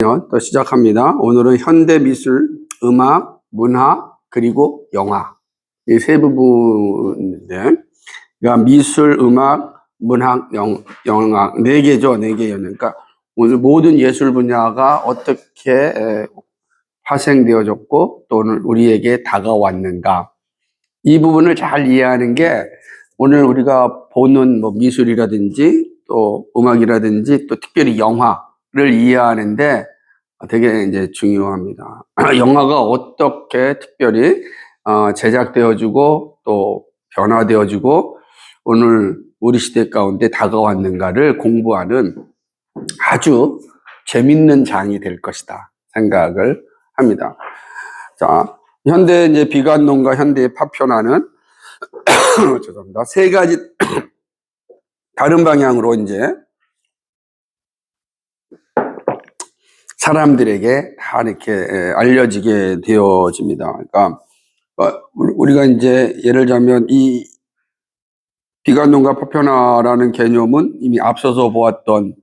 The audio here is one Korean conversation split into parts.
또 시작합니다. 오늘은 현대 미술, 음악, 문화, 그리고 영화. 이 세 부분인데, 그러니까 미술, 음악, 문학, 영, 영화, 네 개죠. 네 개예요. 그러니까 오늘 모든 예술 분야가 어떻게 에, 파생되어졌고, 또는 우리에게 다가왔는가. 이 부분을 잘 이해하는 게 오늘 우리가 보는 뭐 미술이라든지 또 음악이라든지 또 특별히 영화 를 이해하는데 되게 이제 중요합니다. 영화가 어떻게 특별히 어, 제작되어지고 또 변화되어지고 오늘 우리 시대 가운데 다가왔는가를 공부하는 아주 재밌는 장이 될 것이다 생각을 합니다. 자, 현대 이제 비관론과 현대의 파편화는 죄송합니다. 세 가지 다른 방향으로 이제 사람들에게 다 이렇게 에, 알려지게 되어집니다. 그러니까 어, 우리- 우리가 이제 예를 들자면 이 비관론과 파편화라는 개념은 이미 앞서서 보았던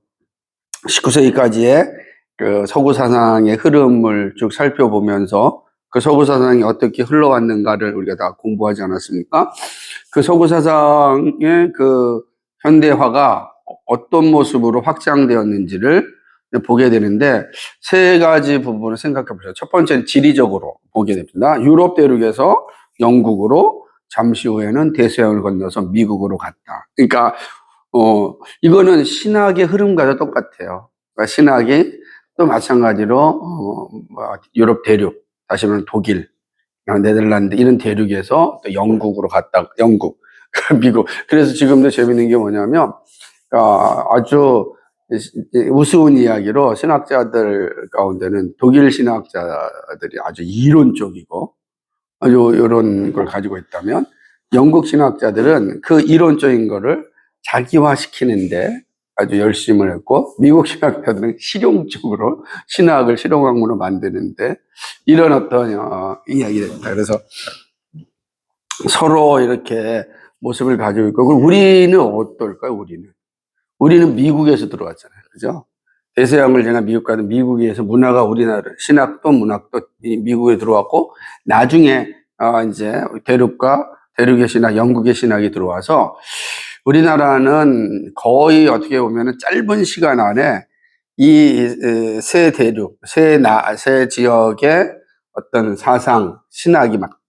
19세기까지의 그 서구 사상의 흐름을 쭉 살펴보면서 그 서구 사상이 어떻게 흘러왔는가를 우리가 다 공부하지 않았습니까? 그 서구 사상의 그 현대화가 어떤 모습으로 확장되었는지를 보게 되는데 세 가지 부분을 생각해 보세요. 첫 번째는 지리적으로 보게 됩니다. 유럽 대륙에서 영국으로 잠시 후에는 대서양을 건너서 미국으로 갔다. 그러니까 어 이거는 신학의 흐름과도 똑같아요. 그러니까 신학이 또 마찬가지로 어, 뭐 유럽 대륙, 다시 말하면 독일, 네덜란드 이런 대륙에서 또 영국으로 갔다 영국, 미국. 그래서 지금도 재밌는 게 뭐냐면 아, 아주 우스운 이야기로 신학자들 가운데는 독일 신학자들이 아주 이론적이고 아주 이런 걸 가지고 있다면 영국 신학자들은 그 이론적인 거를 자기화시키는데 아주 열심을 했고 미국 신학자들은 실용적으로 신학을 실용학문으로 만드는데 이런 어떤 어, 이야기입니다. 그래서 서로 이렇게 모습을 가지고 있고 우리는 어떨까요? 우리는 우리는 미국에서 들어왔잖아요. 그죠? 대서양을 제가 미국 가도 미국에서 문화가 우리나라 신학도 문학도 이 미국에 들어왔고 나중에 어 이제 대륙과 대륙의 신학, 영국의 신학이 들어와서 우리나라는 거의 어떻게 보면은 짧은 시간 안에 이 세 대륙, 세 나, 세 지역의 어떤 사상, 신학이 막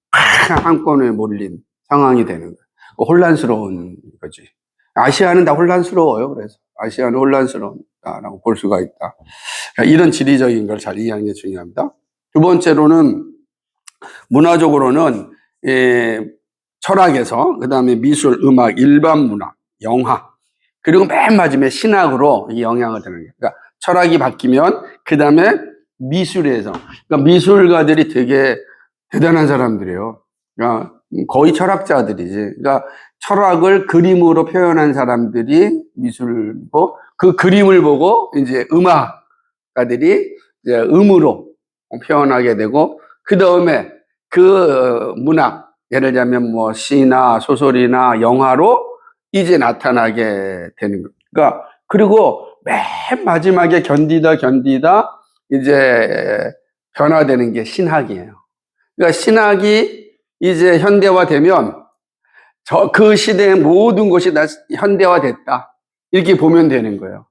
한꺼번에 몰린 상황이 되는 거예요. 혼란스러운 거지. 아시아는 다 혼란스러워요. 그래서 아시아는 혼란스러운다라고 볼 수가 있다. 그러니까 이런 지리적인 걸 잘 이해하는 게 중요합니다. 두 번째로는 문화적으로는 예, 철학에서 그 다음에 미술, 음악, 일반 문화, 영화 그리고 맨 마지막에 신학으로 이 영향을 드는 거예요. 그러니까 철학이 바뀌면 그 다음에 미술에서 그러니까 미술가들이 되게 대단한 사람들이에요. 그러니까 거의 철학자들이지. 그러니까 철학을 그림으로 표현한 사람들이 미술고 그 그림을 보고 이제 음악가들이 이제 음으로 표현하게 되고 그 다음에 그 문학 예를 들자면 뭐 시나 소설이나 영화로 이제 나타나게 되는 거. 그러니까 그리고 맨 마지막에 견디다 견디다 이제 변화되는 게 신학이에요. 그러니까 신학이 이제 현대화되면 저 그 시대의 모든 것이 다 현대화됐다. 이렇게 보면 되는 거예요.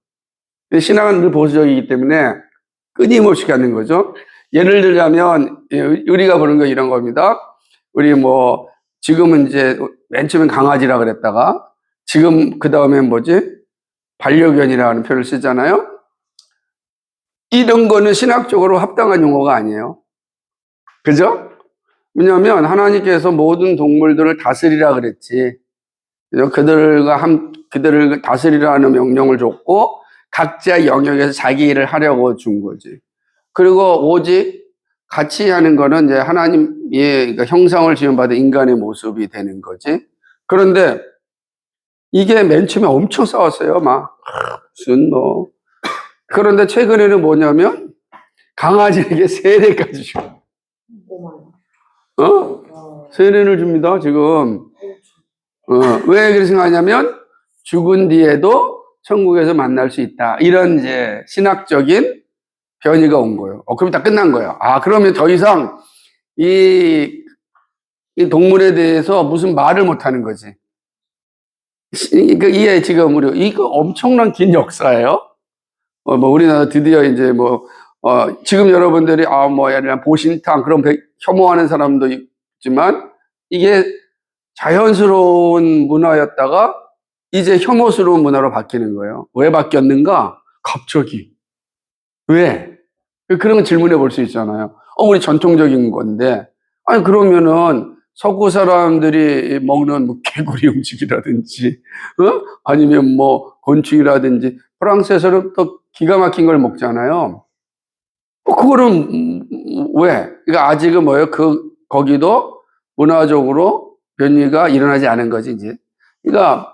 신앙은 늘 보수적이기 때문에 끊임없이 가는 거죠. 예를 들자면 예, 우리가 보는 거 이런 겁니다. 우리 뭐 지금은 이제 맨 처음엔 강아지라 그랬다가 지금 그 다음에 뭐지 반려견이라는 표현을 쓰잖아요. 이런 거는 신학적으로 합당한 용어가 아니에요. 그죠? 왜냐하면 하나님께서 모든 동물들을 다스리라 그랬지. 그들과 함, 그들을 다스리라는 명령을 줬고, 각자 영역에서 자기 일을 하려고 준 거지. 그리고 오직 같이 하는 거는 이제 하나님의 그러니까 형상을 지음받은 인간의 모습이 되는 거지. 그런데 이게 맨 처음에 엄청 싸웠어요. 막, 무슨 뭐. 그런데 최근에는 뭐냐면, 강아지에게 세례까지 줘. 어머나. 어? 어, 세례를 줍니다, 지금. 어, 왜 그렇게 생각하냐면, 죽은 뒤에도 천국에서 만날 수 있다. 이런 이제 신학적인 변이가 온 거예요. 어, 그럼 다 끝난 거예요. 아, 그러면 더 이상 이, 이 동물에 대해서 무슨 말을 못 하는 거지. 시- 그 이게 지금 우리 이거 엄청난 긴 역사예요. 어, 뭐 우리나라 드디어 이제 뭐 어, 지금 여러분들이 아뭐 예를 들면 보신탕 그런 배- 혐오하는 사람도 있지만 이게 자연스러운 문화였다가 이제 혐오스러운 문화로 바뀌는 거예요. 왜 바뀌었는가? 갑자기. 왜? 그런 거 질문해 볼 수 있잖아요. 어, 우리 전통적인 건데. 아니, 그러면은 서구 사람들이 먹는 뭐 개구리 음식이라든지, 어? 아니면 뭐 곤충이라든지, 프랑스에서는 또 기가 막힌 걸 먹잖아요. 어, 그거는 음, 왜? 그러니까 아직은 뭐예요? 그, 거기도 문화적으로 변이가 일어나지 않은 거지, 이제. 그러니까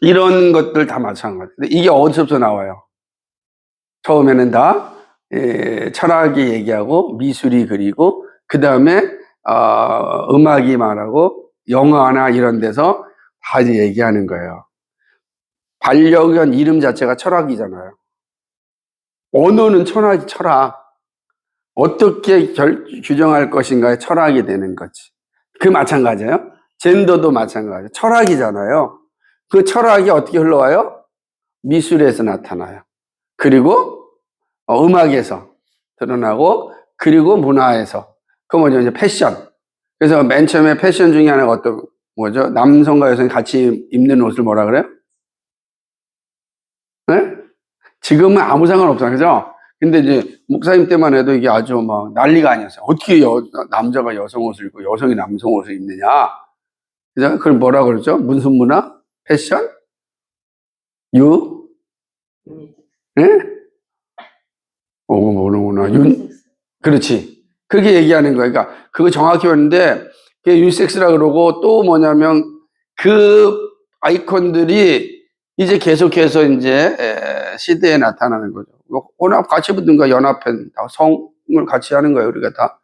이런 것들 다 마찬가지. 이게 어디서부터 나와요? 처음에는 다 예, 철학이 얘기하고 미술이 그리고 그 다음에 어, 음악이 말하고 영화나 이런 데서 다 얘기하는 거예요. 반려견 이름 자체가 철학이잖아요. 언어는 철학, 철학. 어떻게 결- 규정할 것인가의 철학이 되는 거지. 그 마찬가지예요. 젠더도 마찬가지예요. 철학이잖아요. 그 철학이 어떻게 흘러와요? 미술에서 나타나요. 그리고 어, 음악에서 드러나고 그리고 문화에서 그 뭐죠 이제 패션. 그래서 맨 처음에 패션 중에 하나가 어떤 뭐죠? 남성과 여성이 같이 입는 옷을 뭐라 그래요? 네? 지금은 아무 상관 없잖아요, 그죠? 근데 이제 목사님 때만 해도 이게 아주 막 난리가 아니었어요. 어떻게 여- 남자가 여성 옷을 입고 여성이 남성 옷을 입느냐? 그죠? 그걸 뭐라 그러죠? 무슨 문화? 패션? 유? 예? 어, 모르구나. 윤, 그렇지. 그렇게 얘기하는 거야. 그러니까 그거 정확히 봤는데 그게 유섹스라 그러고 또 뭐냐면 그 아이콘들이 이제 계속해서 이제 에, 시대에 나타나는 거죠. 뭐 혼합 거 연합한 다 성을 같이 하는 거예요. 우리가 다.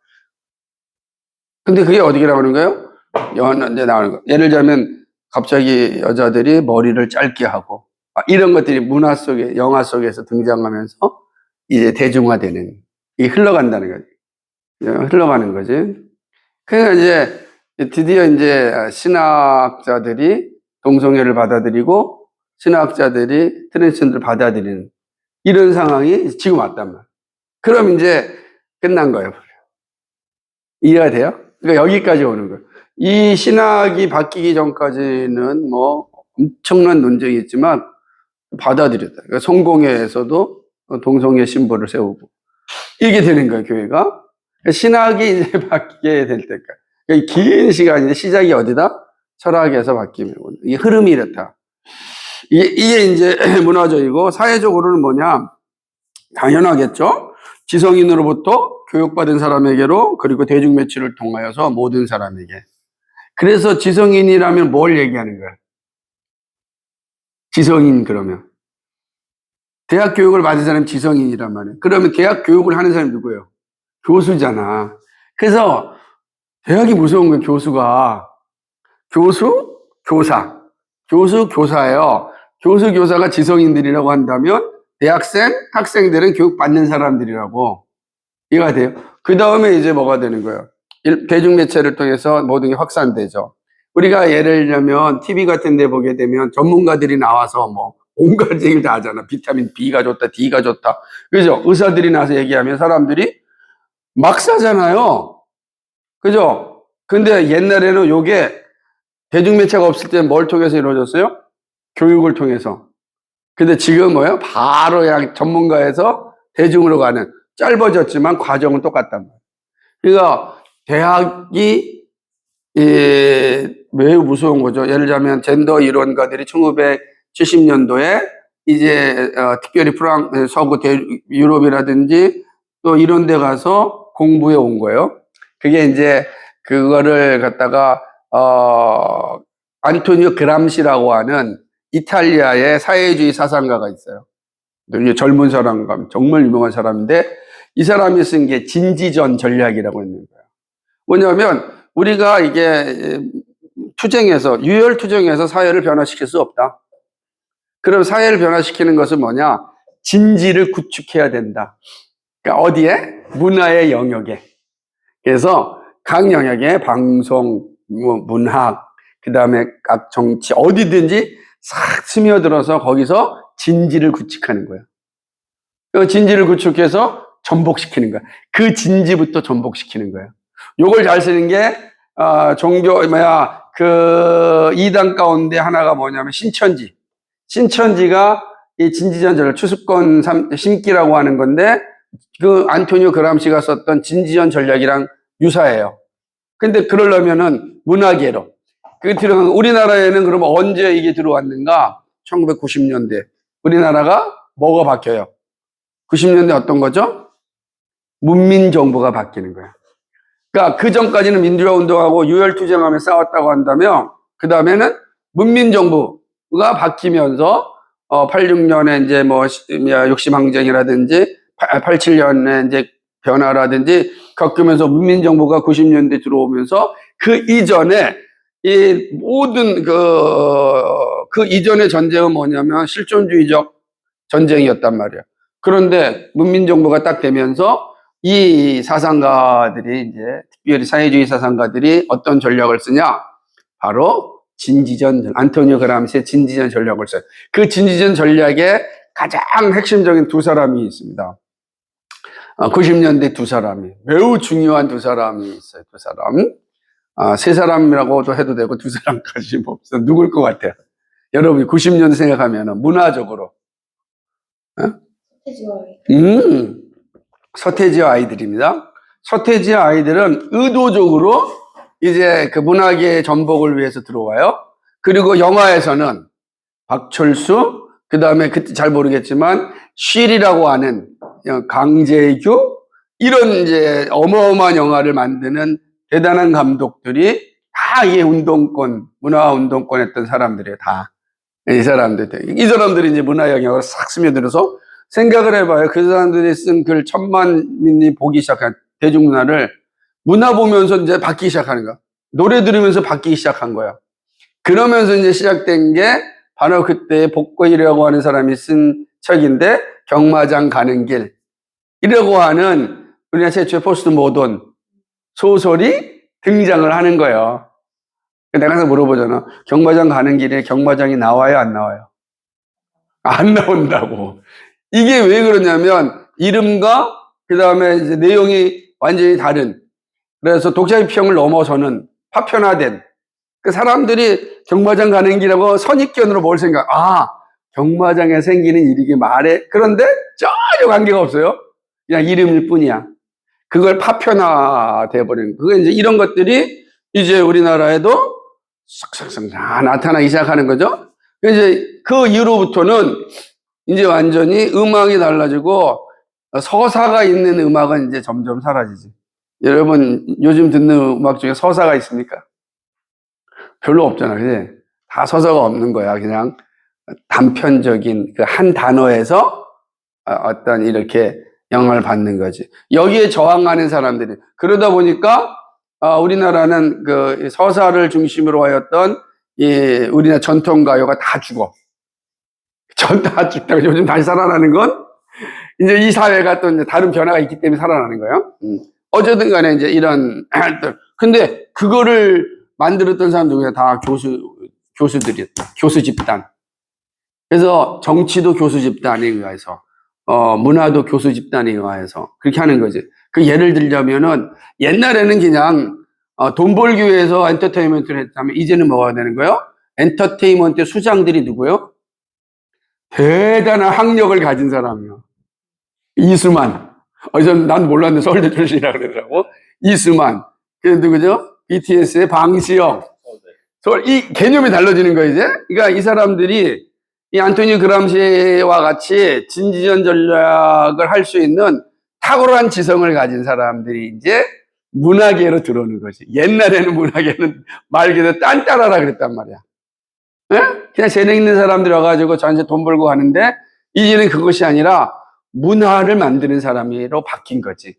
근데 그게 어디라고 하는 거예요? 연 이제 나오는 거. 예를 들면 갑자기 여자들이 머리를 짧게 하고 아, 이런 것들이 문화 속에 영화 속에서 등장하면서 이제 대중화되는 이 흘러간다는 거지. 예, 흘러가는 거지. 그러니까 이제 드디어 이제 신학자들이 동성애를 받아들이고 신학자들이 트랜스젠더를 받아들이는 이런 상황이 지금 왔단 말이야. 그럼 이제 끝난 거예요. 이해가 돼요? 그러니까 여기까지 오는 거예요. 이 신학이 바뀌기 전까지는 뭐 엄청난 논쟁이 있지만 받아들였다. 그러니까 성공회에서도 동성애 심벌을 세우고 이게 되는 거예요, 교회가. 신학이 이제 바뀌게 될 때까지. 그러니까 긴 시간인데 시작이 어디다? 철학에서 바뀌면. 이 흐름이 이렇다. 이게, 이제 문화적이고 사회적으로는 뭐냐? 당연하겠죠? 지성인으로부터 교육받은 사람에게로 그리고 대중 매체를 통하여서 모든 사람에게. 그래서 지성인이라면 뭘 얘기하는 거야? 지성인 그러면. 대학 교육을 받은 사람이 지성인이란 말이에요. 그러면 대학 교육을 하는 사람이 누구예요? 교수잖아. 그래서 대학이 무서운 거예요, 교수가. 교수, 교사. 교수, 교사예요. 교수, 교사가 지성인들이라고 한다면 대학생, 학생들은 교육받는 사람들이라고. 이해가 돼요? 그 다음에 이제 뭐가 되는 거예요? 일- 대중 매체를 통해서 모든 게 확산되죠. 우리가 예를 들면 TV 같은 데 보게 되면 전문가들이 나와서 뭐 온갖 얘기를 다 하잖아. 비타민 B가 좋다, D가 좋다. 그죠? 의사들이 나서 얘기하면 사람들이 막 사잖아요. 그죠? 근데 옛날에는 요게 대중매체가 없을 때 뭘 통해서 이루어졌어요? 교육을 통해서. 근데 지금 뭐예요? 바로 그냥 전문가에서 대중으로 가는 짧아졌지만 과정은 똑같단 말이에요. 그러니까 대학이 이, 매우 무서운 거죠. 예를 들자면 젠더 이론가들이 1970년도에 이제 어, 특별히 프랑 서구 대, 유럽이라든지 또 이런 데 가서 공부해 온 거예요. 그게 이제 그거를 갖다가 어 안토니오 그람시라고 하는 이탈리아의 사회주의 사상가가 있어요. 되게 젊은 사람, 정말 유명한 사람인데 이 사람이 쓴 게 진지전 전략이라고 있는 거예요. 뭐냐면 우리가 이게 투쟁에서 유혈 투쟁에서 사회를 변화시킬 수 없다. 그럼 사회를 변화시키는 것은 뭐냐? 진지를 구축해야 된다. 그러니까 어디에? 문화의 영역에. 그래서 각 영역에 방송, 뭐 문학, 그 다음에 각 정치, 어디든지 싹 스며들어서 거기서 진지를 구축하는 거예요. 그 진지를 구축해서 전복시키는 거야. 그 진지부터 전복시키는 거예요. 요걸 잘 쓰는 게, 어, 종교, 뭐야, 그, 이단 가운데 하나가 뭐냐면 신천지. 신천지가 이 진지전절 추습권 삼- 심기라고 하는 건데, 그 안토니오 그람시가 썼던 진지전 전략이랑 유사해요. 근데 그러려면은 문화계로. 그 들어간, 우리나라에는 그러면 언제 이게 들어왔는가? 1990년대. 우리나라가 뭐가 바뀌어요? 90년대 어떤 거죠? 문민 정부가 바뀌는 거야. 그러니까 그 전까지는 민주화 운동하고 유혈 투쟁하며 싸웠다고 한다면 그 다음에는 문민 정부가 바뀌면서 어 86년에 이제 뭐 시- 뭐야, 욕심 항쟁이라든지 87년에 이제 변화라든지 겪으면서 문민 정부가 90년대 들어오면서 그 이전에 이 모든 그, 그 이전의 전쟁은 뭐냐면 실존주의적 전쟁이었단 말이야. 그런데 문민정부가 딱 되면서 이 사상가들이 이제 특별히 사회주의 사상가들이 어떤 전략을 쓰냐? 바로 진지전 안토니오 그람시의 진지전 전략을 써요. 그 진지전 전략에 가장 핵심적인 두 사람이 있습니다. 90년대 두 사람이 매우 중요한 두 사람이 있어요. 두 사람. 아, 세 사람이라고도 해도 되고 두 사람까지 뭐 없어. 누굴 것 같아요? 여러분이 90년 생각하면 문화적으로 해지와 음, 서태지와 아이들입니다. 서태지와 아이들은 의도적으로 이제 그 문학의 전복을 위해서 들어와요. 그리고 영화에서는 박철수, 그 다음에 그때 잘 모르겠지만, 쉴이라고 하는 강재규, 이런 이제 어마어마한 영화를 만드는 대단한 감독들이 다 이게 운동권, 문화 운동권 했던 사람들이에요, 다. 이 사람들. 이 사람들이 이제 문화 영역을 싹 스며들어서 생각을 해봐요. 그 사람들이 쓴 글 천만인이 보기 시작한 대중문화를 문화 보면서 이제 바뀌기 시작하는 거야. 노래 들으면서 바뀌기 시작한 거야. 그러면서 이제 시작된 게 바로 그때 복고이라고 하는 사람이 쓴 책인데 경마장 가는 길 이라고 하는 우리나라 최초의 포스트 모던 소설이 등장을 하는 거예요. 내가 항상 물어보잖아. 경마장 가는 길에 경마장이 나와요, 안 나와요? 안 나온다고. 이게 왜 그러냐면 이름과 그 다음에 내용이 완전히 다른 그래서 독자입평을 넘어서는 파편화된 그 사람들이 경마장 가는 길하고 선입견으로 뭘 생각? 아 경마장에 생기는 일이게 말해 그런데 전혀 관계가 없어요. 그냥 이름일 뿐이야. 그걸 파편화 돼 버리는 그게 이제 이런 것들이 이제 우리나라에도 다 나타나기 시작하는 거죠. 이제 그 이후로부터는 이제 완전히 음악이 달라지고 서사가 있는 음악은 이제 점점 사라지지. 여러분 요즘 듣는 음악 중에 서사가 있습니까? 별로 없잖아, 그지? 다 서사가 없는 거야. 그냥 단편적인 그 한 단어에서 어, 어떤 이렇게 영향을 받는 거지. 여기에 저항하는 사람들이 그러다 보니까 어, 우리나라는 그 서사를 중심으로 하였던 이 우리나라 전통 가요가 다 죽어. 전 다 죽다가 요즘 다시 살아나는 건 이제 이 사회가 또 이제 다른 변화가 있기 때문에 살아나는 거예요. 음. 어쨌든 간에 이제 이런 근데 그거를 만들었던 사람들 그냥 다 교수 교수들이었다. 교수 집단. 그래서 정치도 교수 집단에 의해서 어 문화도 교수 집단에 의해서 그렇게 하는 거지. 그 예를 들자면은 옛날에는 그냥 어, 돈 벌기 위해서 엔터테인먼트를 했다면 이제는 뭐가 되는 거예요? 엔터테인먼트 수장들이 누구요? 대단한 학력을 가진 사람이요. 이수만. 어, 전난 몰랐는데 서울대 출신이라 그러더라고. 이수만. 그 누구죠? BTS의 방시영. 서울, 이 개념이 달라지는 거예요, 이제. 그러니까 이 사람들이 이 안토니 그람시와 같이 진지전 전략을 할 수 있는 탁월한 지성을 가진 사람들이 이제 문화계로 들어오는 거지. 옛날에는 문화계는 말 그대로 딴따라라 그랬단 말이야. 예? 그냥 재능 있는 사람들이 와가지고 저한테 돈 벌고 하는데 이제는 그것이 아니라 문화를 만드는 사람으로 바뀐 거지.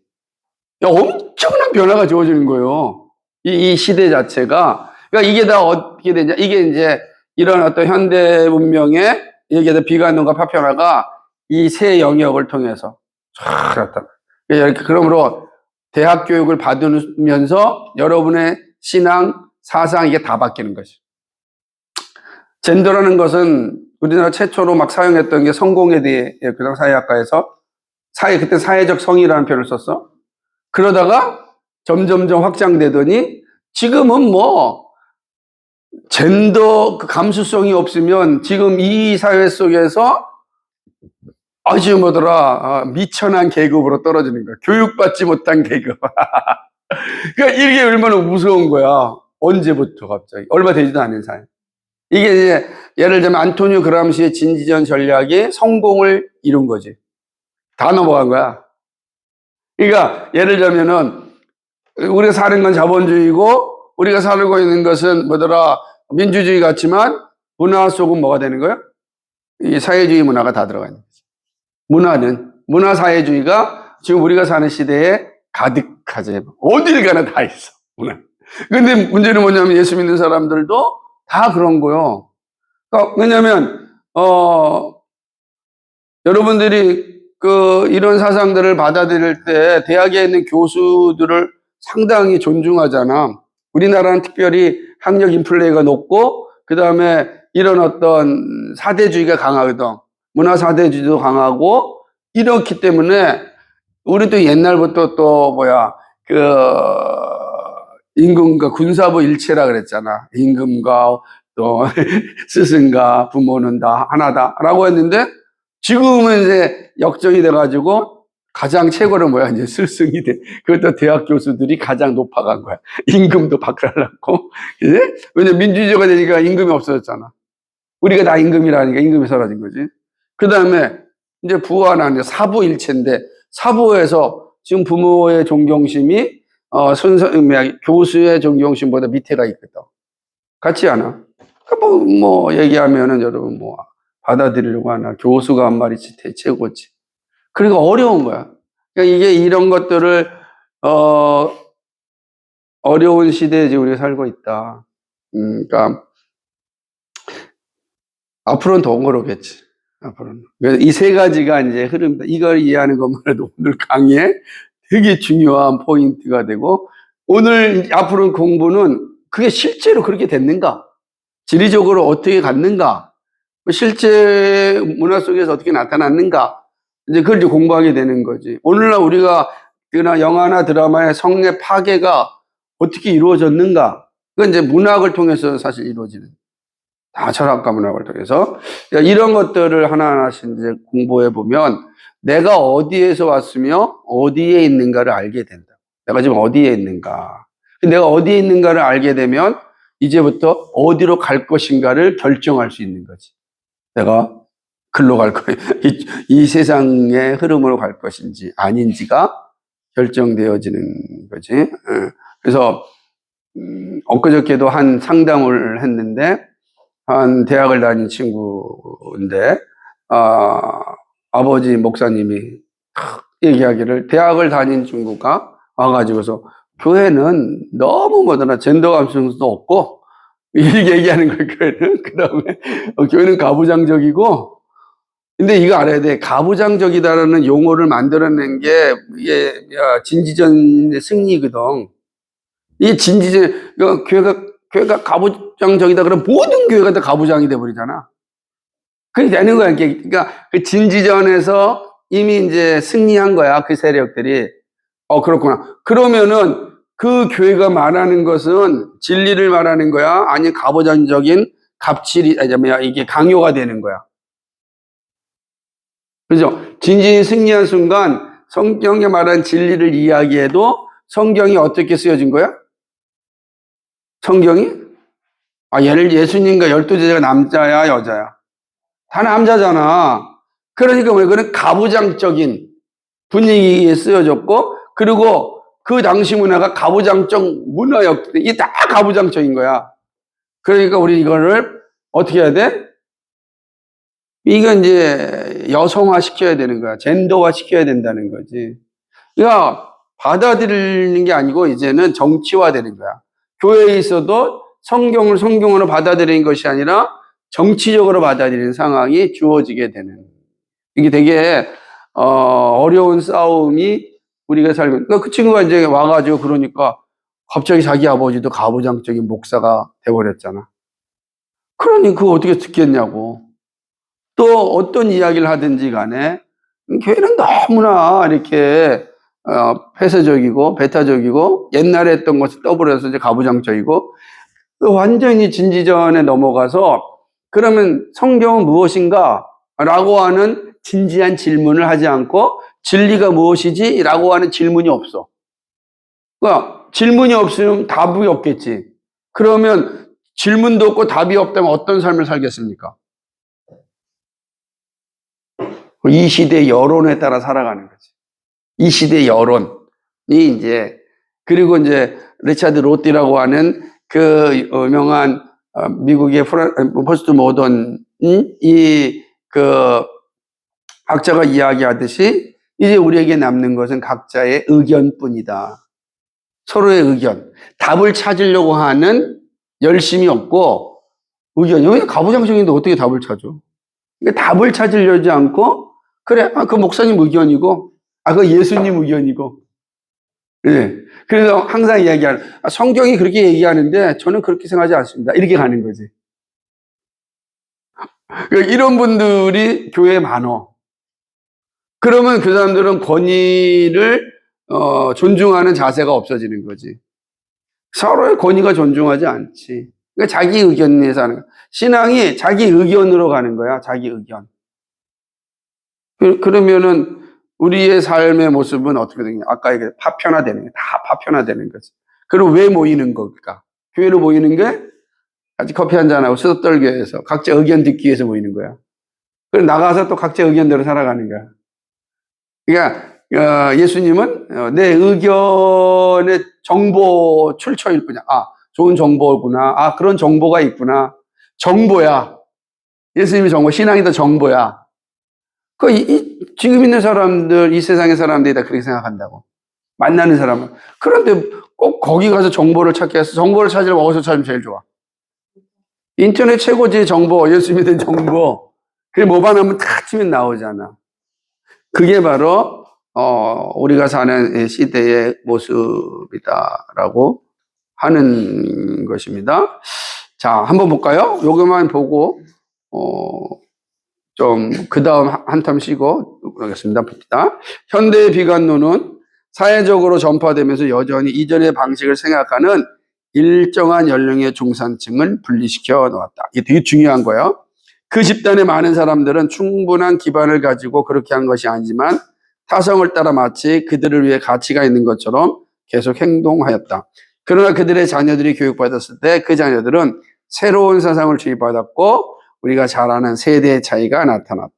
야, 엄청난 변화가 주어지는 거예요. 이, 이 시대 자체가. 그러니까 이게 다 어떻게 되냐. 이게 이제 이런 어떤 현대 문명의 다 비관론과 파편화가 이 세 영역을 통해서 쫙 나타나. 이렇게 그러므로 대학 교육을 받으면서 여러분의 신앙, 사상 이게 다 바뀌는 것이. 젠더라는 것은 우리나라 최초로 막 사용했던 게 성공에 대해 교장 사회학과에서 사회 그때 사회적 성이라는 표현을 썼어. 그러다가 점점점 확장되더니 지금은 뭐 젠더 그 감수성이 없으면 지금 이 사회 속에서 아주 뭐더라 아, 미천한 계급으로 떨어지는 거야. 교육받지 못한 계급. 그러니까 이게 얼마나 무서운 거야. 언제부터 갑자기 얼마 되지도 않은 사회. 이게 이제 예를 들면 안토니오 그람시의 진지전 전략이 성공을 이룬 거지. 다 넘어간 거야. 그러니까 예를 들면은 우리가 사는 건 자본주의고 우리가 살고 있는 것은 뭐더라 민주주의 같지만 문화 속은 뭐가 되는 거야? 이 사회주의 문화가 다 들어가 있는 거지. 문화는 문화 사회주의가 지금 우리가 사는 시대에 가득하지. 어딜 가나 다 있어. 문화. 근데 문제는 뭐냐면 예수 믿는 사람들도 다 그런 거요. 그러니까 왜냐면 어 여러분들이 그 이런 사상들을 받아들일 때 대학에 있는 교수들을 상당히 존중하잖아. 우리나라는 특별히 학력 인플레이가 높고 그 다음에 이런 어떤 사대주의가 강하거든. 문화 사대주의도 강하고 이렇기 때문에 우리도 옛날부터 또 뭐야 그 임금과 군사부 일체라 그랬잖아. 임금과 또 스승과 부모는 다 하나다라고 했는데 지금은 이제 역정이 돼가지고 가장 최고는 뭐야 이제 스승이 돼. 그것도 대학 교수들이 가장 높아간 거야. 임금도 바꾸라고. 이제 왜냐 면 민주주의가 되니까 임금이 없어졌잖아. 우리가 다 임금이라니까 임금이 사라진 거지. 그 다음에 이제 이제 사부일체인데 사부에서 지금 부모의 존경심이 어 순서 뭐야, 교수의 존경심보다 밑에가 있거든. 같지 않아? 그뭐 뭐 얘기하면은 여러분 뭐 받아들이려고 하나 교수가 한 말이지 대 최고지. 그러니까 어려운 거야. 그러니까 이게 이런 것들을 어 어려운 시대에 지금 우리가 살고 있다. 음, 그러니까 앞으로는 더 어렵겠지. 앞으로는. 이세 가지가 이제 흐름이다. 이걸 이해하는 것만 해도 오늘 강의에 되게 중요한 포인트가 되고 오늘 앞으로 공부는 그게 실제로 그렇게 됐는가? 지리적으로 어떻게 갔는가? 실제 문화 속에서 어떻게 나타났는가? 이제 그걸 이제 공부하게 되는 거지. 오늘날 우리가 그나 영화나 드라마의 성의 파괴가 어떻게 이루어졌는가? 그건 이제 문학을 통해서 사실 이루어지는. 다 철학과 문학을 통해서. 이런 것들을 하나하나씩 이제 공부해 보면 내가 어디에서 왔으며 어디에 있는가를 알게 된다. 내가 지금 어디에 있는가. 내가 어디에 있는가를 알게 되면 이제부터 어디로 갈 것인가를 결정할 수 있는 거지. 내가 글로 갈 거예요. 이, 이 세상의 흐름으로 갈 것인지 아닌지가 결정되어지는 거지. 예. 그래서 음, 엊그저께도 한 상담을 했는데 한 대학을 다닌 친구인데 아, 아버지 목사님이 얘기하기를 대학을 다닌 친구가 와가지고서 교회는 너무 뭐더라 젠더 감수성도 없고 이렇게 얘기하는 거예요 교회는 그 다음에 어, 교회는 가부장적이고 근데 이거 알아야 돼 가부장적이다라는 용어를 만들어낸 게 이게 야, 진지전의 승리거든 이 진지전 그러니까 교회가 교회가 가부장적이다 그러면 모든 교회가 다 가부장이 돼 버리잖아 그게 되는 거야 그러니까 그 진지전에서 이미 이제 승리한 거야 그 세력들이 어, 그렇구나. 그러면은 그 교회가 말하는 것은 진리를 말하는 거야? 아니, 가보장적인 갑질이, 아니, 뭐야, 이게 강요가 되는 거야. 그죠? 진진이 승리한 순간 성경에 말한 진리를 이야기해도 성경이 어떻게 쓰여진 거야? 성경이? 아, 예를 예수님과 열두 제자가 남자야, 여자야? 다 남자잖아. 그러니까 왜 그런 가부장적인 분위기에 쓰여졌고, 그리고 그 당시 문화가 가부장적 문화였기 때문에 이게 다 가부장적인 거야. 그러니까 우리 이거를 어떻게 해야 돼? 이건 이제 여성화 시켜야 되는 거야. 젠더화 시켜야 된다는 거지. 그러니까 받아들이는 게 아니고 이제는 정치화 되는 거야. 교회에 있어도 성경을 성경으로 받아들이는 것이 아니라 정치적으로 받아들이는 상황이 주어지게 되는 이게 되게 어, 어려운 싸움이 우리가 살고 그러니까 그 친구가 이제 와가지고 그러니까 갑자기 자기 아버지도 가부장적인 목사가 돼버렸잖아. 그러니 그거 어떻게 듣겠냐고. 또 어떤 이야기를 하든지 간에 교회는 너무나 이렇게 어, 폐쇄적이고 배타적이고 옛날에 했던 것을 떠버려서 이제 가부장적이고 완전히 진지전에 넘어가서 그러면 성경은 무엇인가? 라고 하는 진지한 질문을 하지 않고 진리가 무엇이지? 라고 하는 질문이 없어. 그러니까 질문이 없으면 답이 없겠지. 그러면 질문도 없고 답이 없다면 어떤 삶을 살겠습니까? 이 시대 여론에 따라 살아가는 거지. 이 시대 여론이 이제 그리고 이제 리차드 로띠라고 하는 그 유명한 어, 미국의 포스트 모던이 그 학자가 이야기하듯이 이제 우리에게 남는 것은 각자의 의견뿐이다. 서로의 의견. 답을 찾으려고 하는 열심이 없고 의견. 여기 가부장적인데 어떻게 답을 찾아? 그러니까 답을 찾으려지 않고 그래, 아, 그 목사님 의견이고, 아, 그 예수님 의견이고. 예. 그래서 항상 이야기하는, 아, 성경이 그렇게 얘기하는데 저는 그렇게 생각하지 않습니다. 이렇게 가는 거지. 그러니까 이런 분들이 교회에 많어. 그러면 그 사람들은 권위를 어, 존중하는 자세가 없어지는 거지. 서로의 권위가 존중하지 않지. 그러니까 자기 의견에서 하는 거야. 신앙이 자기 의견으로 가는 거야. 자기 의견. 그- 그러면은 우리의 삶의 모습은 어떻게 되냐? 아까 얘기한 파편화되는 거야. 다 파편화되는 거지. 그리고 왜 모이는 걸까? 교회로 모이는 게 같이 커피 한잔하고 수다 떨기 위해서 각자 의견 듣기 위해서 모이는 거야. 그리고 나가서 또 각자 의견대로 살아가는 거야. 그러니까 어, 예수님은 어, 내 의견의 정보 출처일 뿐이야. 아, 좋은 정보구나. 아, 그런 정보가 있구나. 정보야. 예수님이 정보, 신앙이 더 정보야. 그, 이, 이- 지금 있는 사람들, 이 세상의 사람들이 다 그렇게 생각한다고. 만나는 사람은. 그런데 꼭 거기 가서 정보를 찾게 해서 정보를 찾으려면 어디서 찾으면 제일 좋아? 인터넷 최고지 정보, 예수 믿은 정보. 그게 뭐만 하면 다 치면 나오잖아. 그게 바로, 어, 우리가 사는 이 시대의 모습이다라고 하는 것입니다. 자, 한번 볼까요? 요것만 보고, 어, 좀, 그 다음 한탐 쉬고, 그러겠습니다. 봅니다. 현대의 비관론은 사회적으로 전파되면서 여전히 이전의 방식을 생각하는 일정한 연령의 중산층을 분리시켜 놓았다. 이게 되게 중요한 거예요. 그 집단의 많은 사람들은 충분한 기반을 가지고 그렇게 한 것이 아니지만 타성을 따라 마치 그들을 위해 가치가 있는 것처럼 계속 행동하였다. 그러나 그들의 자녀들이 교육받았을 때 그 자녀들은 새로운 사상을 주입받았고 우리가 잘 아는 세대의 차이가 나타났다.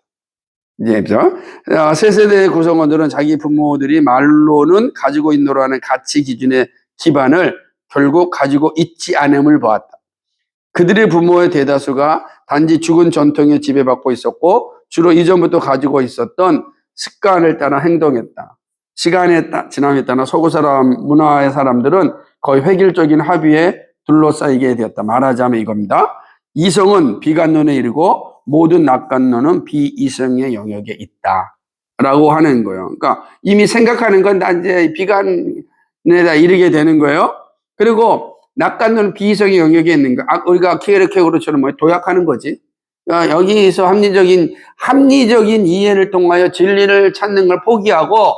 이제 그죠? 어, 새 세대의 구성원들은 자기 부모들이 말로는 가지고 있노라는 가치 기준의 기반을 결국 가지고 있지 않음을 보았다. 그들의 부모의 대다수가 단지 죽은 전통에 지배받고 있었고 주로 이전부터 가지고 있었던 습관을 따라 행동했다. 시간에 따, 지남에 따라 서구 사람 문화의 사람들은 거의 획일적인 합의에 둘러싸이게 되었다. 말하자면 이겁니다. 이성은 비관론에 이르고 모든 낙관론은 비이성의 영역에 있다. 라고 하는 거예요. 그러니까 이미 생각하는 건 다 이제 비관에다 이르게 되는 거예요. 그리고 낙관론은 비이성의 영역에 있는 거. 아, 우리가 키에르케고르처럼 뭐 도약하는 거지. 아, 여기서 합리적인 합리적인 이해를 통하여 진리를 찾는 걸 포기하고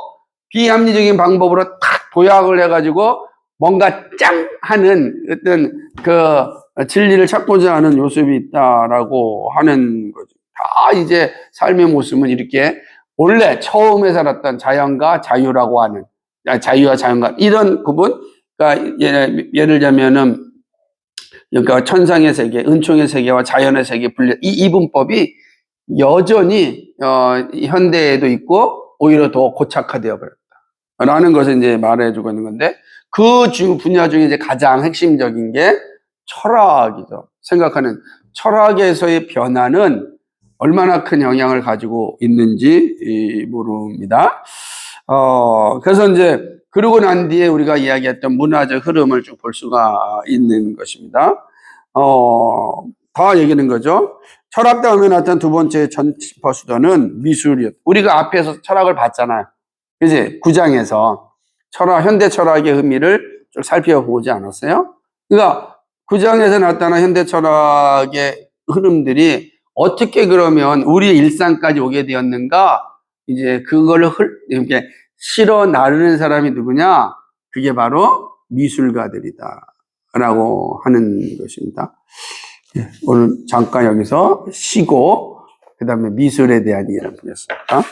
비합리적인 방법으로 탁 도약을 해가지고 뭔가 짱 하는 어떤 그 진리를 찾고자 하는 요셉이 있다라고 하는 거죠. 다 이제 삶의 모습은 이렇게 원래 처음에 살았던 자연과 자유라고 하는 아, 자유와 자연과 이런 구분. 그러니까 예를, 예를 들자면은 그러니까 천상의 세계, 은총의 세계와 자연의 세계 분리 이 이분법이 여전히 어, 이 현대에도 있고 오히려 더 고착화되어 버렸다라는 것을 이제 말해주고 있는 건데 그중 분야 중에 이제 가장 핵심적인 게 철학이죠. 생각하는 철학에서의 변화는 얼마나 큰 영향을 가지고 있는지 이, 모릅니다. 어, 그래서 이제 그러고 난 뒤에 우리가 이야기했던 문화적 흐름을 좀볼 수가 있는 것입니다. 어, 다 얘기하는 거죠. 철학 다음에 나타난 두 번째 전파 수단은 미술이었. 우리가 앞에서 철학을 봤잖아요. 그지? 구장에서 철학, 현대 철학의 의미를 좀 살펴보지 않았어요? 그러니까 구장에서 나타난 현대 철학의 흐름들이 어떻게 그러면 우리의 일상까지 오게 되었는가? 이제 그걸 흘, 이렇게 실어 나르는 사람이 누구냐? 그게 바로 미술가들이다. 라고 하는 것입니다. 예, 오늘 잠깐 여기서 쉬고, 그 다음에 미술에 대한 이해를 보겠습니다.